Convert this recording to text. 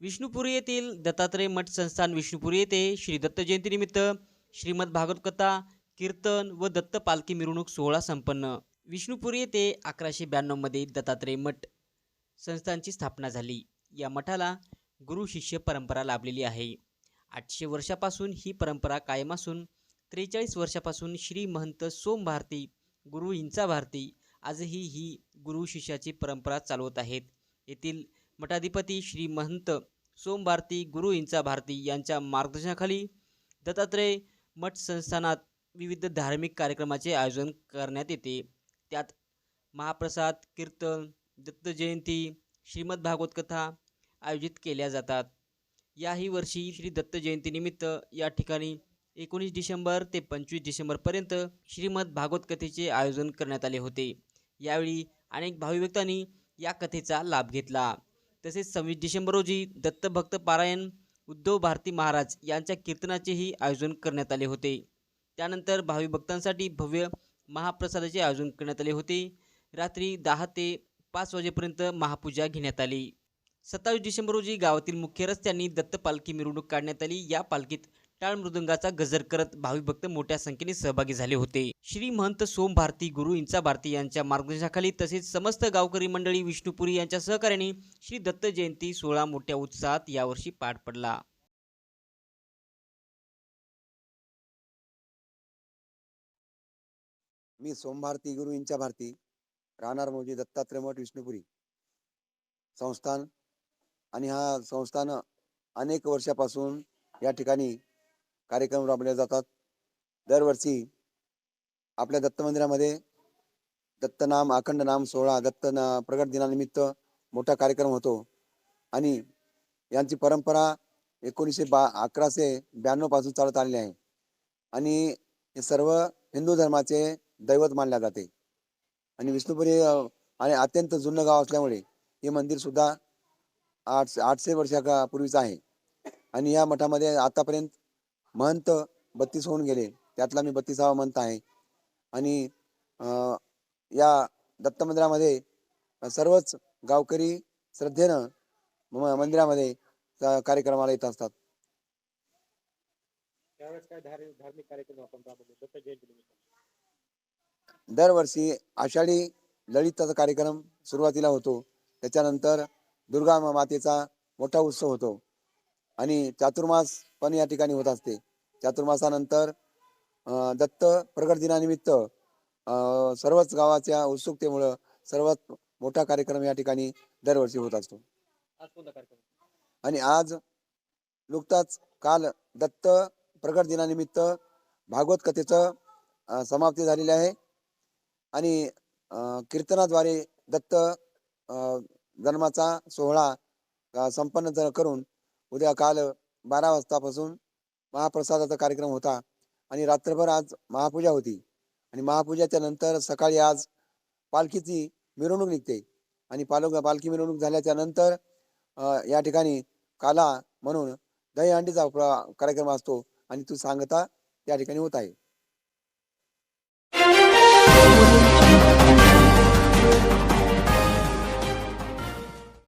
विष्णुपुरी येथील दत्तात्रय मठ संस्थान विष्णुपुरी येथे श्री दत्त जयंतीनिमित्त श्रीमद भागवत कथा कीर्तन व दत्त पालखी मिरवणूक सोहळा संपन्न. विष्णुपुरी येथे अकराशे ब्याण्णवमध्ये दत्तात्रय मठ संस्थांची स्थापना झाली. या मठाला गुरु शिष्य परंपरा लाभलेली आहे. आठशे वर्षापासून ही परंपरा कायम असून त्रेचाळीस वर्षापासून श्री महंत सोम भारती गुरु इंचा भारती आजही ही गुरु शिष्याची परंपरा चालवत आहेत. येथील मठाधिपती श्री महंत सोमभारती गुरु इंचा भारती यांच्या मार्गदर्शनाखाली दत्तात्रय मठ संस्थानात विविध धार्मिक कार्यक्रमाचे आयोजन करण्यात येते. त्यात महाप्रसाद कीर्तन दत्त जयंती श्रीमद भागवत कथा आयोजित केल्या जातात. याही वर्षी श्री दत्त जयंतीनिमित्त या ठिकाणी एकोणीस डिसेंबर ते पंचवीस डिसेंबरपर्यंत श्रीमद भागवत कथेचे आयोजन करण्यात आले होते. यावेळी अनेक भाविभक्तांनी या कथेचा लाभ घेतला. तसेच सव्वीस डिसेंबर रोजी दत्तभक्त पारायण उद्धव भारती महाराज यांच्या कीर्तनाचेही आयोजन करण्यात आले होते. त्यानंतर भावी भक्तांसाठी भव्य महाप्रसादाचे आयोजन करण्यात आले होते. रात्री दहा ते पाच वाजेपर्यंत महापूजा घेण्यात आली. सत्तावीस डिसेंबर रोजी गावातील मुख्य रस्त्यांनी दत्त पालखी मिरवणूक काढण्यात आली. या पालखीत टाळ मृदुंगाचा गजर करत भावी भक्त मोठ्या संख्येने सहभागी झाले होते. श्री महंत सोम भारती गुरु इंचा भारती यांच्या मार्गदर्शनाखाली तसेच समस्त गावकरी मंडळी विष्णुपुरी यांच्या सहकार्याने श्री दत्त जयंती सोहळा मोठ्या उत्साहात यावर्षी पार पडला. मी सोमभारती गुरु इंचा भारती राहणार म्हणजे दत्तात्रय मठ विष्णुपुरी. संस्थान आणि हा संस्थान अनेक वर्षापासून या ठिकाणी कार्यक्रम राबवले जातात. दरवर्षी आपल्या दत्त मंदिरामध्ये दत्तनाम अखंड नाम सोहळा दत्त ना- प्रगट दिनानिमित्त मोठा कार्यक्रम होतो. आणि यांची परंपरा एकोणीसशे बा अकराशे ब्याण्णवपासून चालत आलेली आहे. आणि हे सर्व हिंदू धर्माचे दैवत मानल्या जाते. आणि विष्णुपुरी आणि अत्यंत जुनं गाव असल्यामुळे हे मंदिर सुद्धा आठ आठशे वर्षा पूर्वीचं आहे. आणि या मठामध्ये आतापर्यंत महंत बत्तीस होऊन गेले. त्यातला मी बत्तीसावा महंत आहे. आणि अ, या दत्त मंदिरामध्ये सर्वच गावकरी श्रद्धेनं मंदिरामध्ये कार्यक्रमाला येत असतात. दरवर्षी आषाढी ललिताचा कार्यक्रम सुरुवातीला होतो. त्याच्यानंतर दुर्गा मातेचा मोठा उत्सव होतो. आणि चातुर्मास पण या ठिकाणी होत असते. चातुर्मासानंतर दत्त प्रगट दिनानिमित्त सर्वच गावाच्या उत्सुकतेमुळं सर्वात मोठा कार्यक्रम या ठिकाणी दरवर्षी होत असतो. आणि आज नुकताच काल दत्त प्रगट दिनानिमित्त भागवत कथेचं समाप्ती झालेली आहे. आणि कीर्तनाद्वारे दत्त जन्माचा सोहळा संपन्न करून उद्या काल बारा वाजतापासून महाप्रसादाचा कार्यक्रम होता आणि रात्रभर आज महापूजा होती. आणि महापूजाच्या नंतर सकाळी आज पालखीची मिरवणूक निघते. आणि पालक पालखी मिरवणूक झाल्याच्यानंतर या ठिकाणी काला म्हणून दहीहंडीचा प्र- कार्यक्रम असतो. आणि तू सांगता त्या ठिकाणी होत आहे.